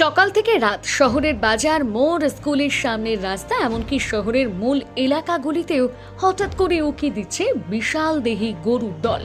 সকাল থেকে রাত শহরের বাজার, মোড়, স্কুলের সামনের রাস্তা, এমনকি শহরের মূল এলাকাগুলিতেও হঠাৎ করে উকি দিচ্ছে বিশাল দেহি গরুর দল।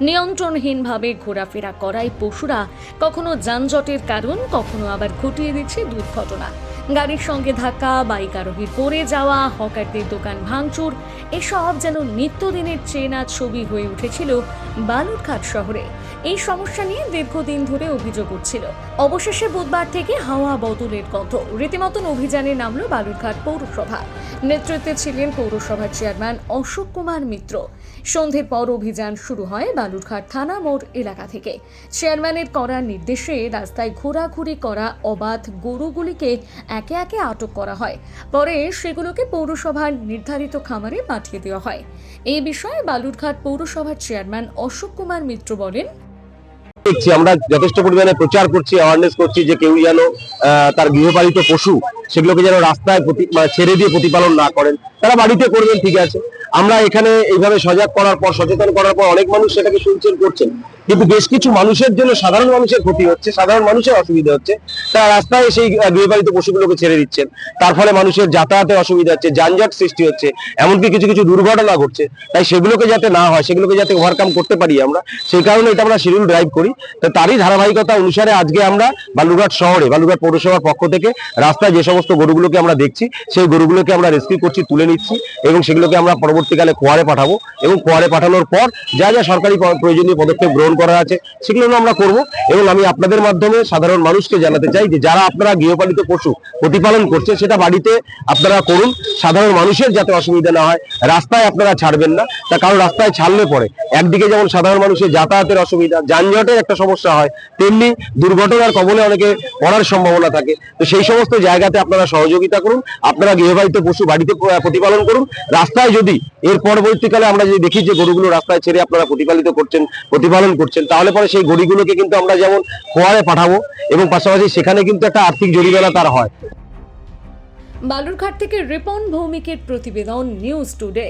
নিয়ন্ত্রণহীনভাবে ঘোরাফেরা করায় পশুরা কখনো যানজটের কারণ, কখনো আবার ঘটিয়ে দিচ্ছে দুর্ঘটনা। গাড়ির সঙ্গে ধাক্কা, বাইক আরোহীর পড়ে যাওয়া, হকারদের দোকান ভাঙচুর, এসব যেন নিত্যদিনের চেনা ছবি হয়ে উঠেছিল বালুরঘাট শহরে। এই সমস্যা নিয়ে দীর্ঘদিন ধরে অভিযোগ উঠছিল। অবশেষে বুধবার থেকে হাওয়া বদলের গত রীতিমতন অভিযানে নামলো বালুরঘাট পৌরসভা। নেতৃত্বে ছিলেন পৌরসভার চেয়ারম্যান অশোক কুমার মিত্র। সন্ধ্যের পর অভিযান শুরু হয় বালুরঘাট থানা মোড় এলাকা থেকে। চেয়ারম্যানের করা নির্দেশে রাস্তায় ঘোরাঘুরি করা অবাধ গরুগুলিকে একে একে আটক করা হয়। পরে সেগুলোকে পৌরসভার নির্ধারিত খামারে পাঠিয়ে দেওয়া হয়। এই বিষয়ে বালুরঘাট পৌরসভার চেয়ারম্যান অশোক কুমার মিত্র বলেন দেখছি, আমরা যথেষ্ট পরিমাণে প্রচার করছি অ্যাওয়ারনেস করছি যে কেউ যেন তার গৃহপালিত পশু সেগুলোকে যেন রাস্তায় মানে ছেড়ে দিয়ে প্রতিপালন না করেন। তারা বাড়িতে করবেন, ঠিক আছে। আমরা এখানে এইভাবে সজাগ করার পর, সচেতন করার পর অনেক মানুষ সেটাকে শুনছেন, করছেন। কিন্তু বেশ কিছু মানুষের জন্য সাধারণ মানুষের ক্ষতি হচ্ছে, সাধারণ মানুষের অসুবিধা হচ্ছে। তারা রাস্তায় সেই গৃহপালিত পশুগুলোকে ছেড়ে দিচ্ছেন। তার ফলে মানুষের যাতায়াতে অসুবিধা হচ্ছে, যানজট সৃষ্টি হচ্ছে, এমনকি কিছু কিছু দুর্ঘটনা ঘটছে। তাই সেগুলোকে যাতে না হয়, সেগুলোকে যাতে ওভারকাম করতে পারি আমরা, সেই কারণে এটা আমরা শিডিউল ড্রাইভ করি। তো তারই ধারাবাহিকতা অনুসারে আজকে আমরা বালুরঘাট শহরে, বালুরঘাট পৌরসভার পক্ষ থেকে রাস্তায় যে সমস্ত গরুগুলোকে আমরা দেখছি, সেই গরুগুলোকে আমরা রেস্কিউ করছি, তুলে নিচ্ছি এবং সেগুলোকে আমরা পরবর্তীকালে কোয়ারে পাঠাবো এবং কোয়ারে পাঠানোর পর যা যা সরকারি প্রয়োজনীয় পদক্ষেপ গ্রহণ করা আছে সেগুলো আমরা করব এবং আমি আপনাদের মাধ্যমে সাধারণ মানুষকে জানাতে চাই যে যারা আপনারা গৃহপালিত পশু প্রতিপালন করছে, সেটা বাড়িতে আপনারা করুন। সাধারণ মানুষের যাতে অসুবিধা না হয়, রাস্তায় আপনারা ছাড়বেন না। তা কারণ রাস্তায় ছাড়লে পরে একদিকে যেমন সাধারণ মানুষের যাতায়াতের অসুবিধা, যানজটের একটা সমস্যা হয়, তেমনি দুর্ঘটনার কবলে অনেকে পড়ার সম্ভাবনা থাকে। তো সেই সমস্ত জায়গাতে আপনারা সহযোগিতা করুন, আপনারা গৃহপালিত পশু বাড়িতে প্রতিপালন করুন। রাস্তায় যদি এর পরবর্তীকালে আমরা যদি দেখি যে গরুগুলো রাস্তায় ছেড়ে আপনারা প্রতিপালিত করছেন, প্রতিপালন করছেন, তাহলে পরে সেই গরুগুলোকে কিন্তু আমরা যেমন খোয়ারে পাঠাবো এবং পাশাপাশি সেখানে কিন্তু একটা আর্থিক জরিমানা তার হয়। বালুরঘাট থেকে রিপন ভৌমিকের প্রতিবেদন নিউজ টুডে।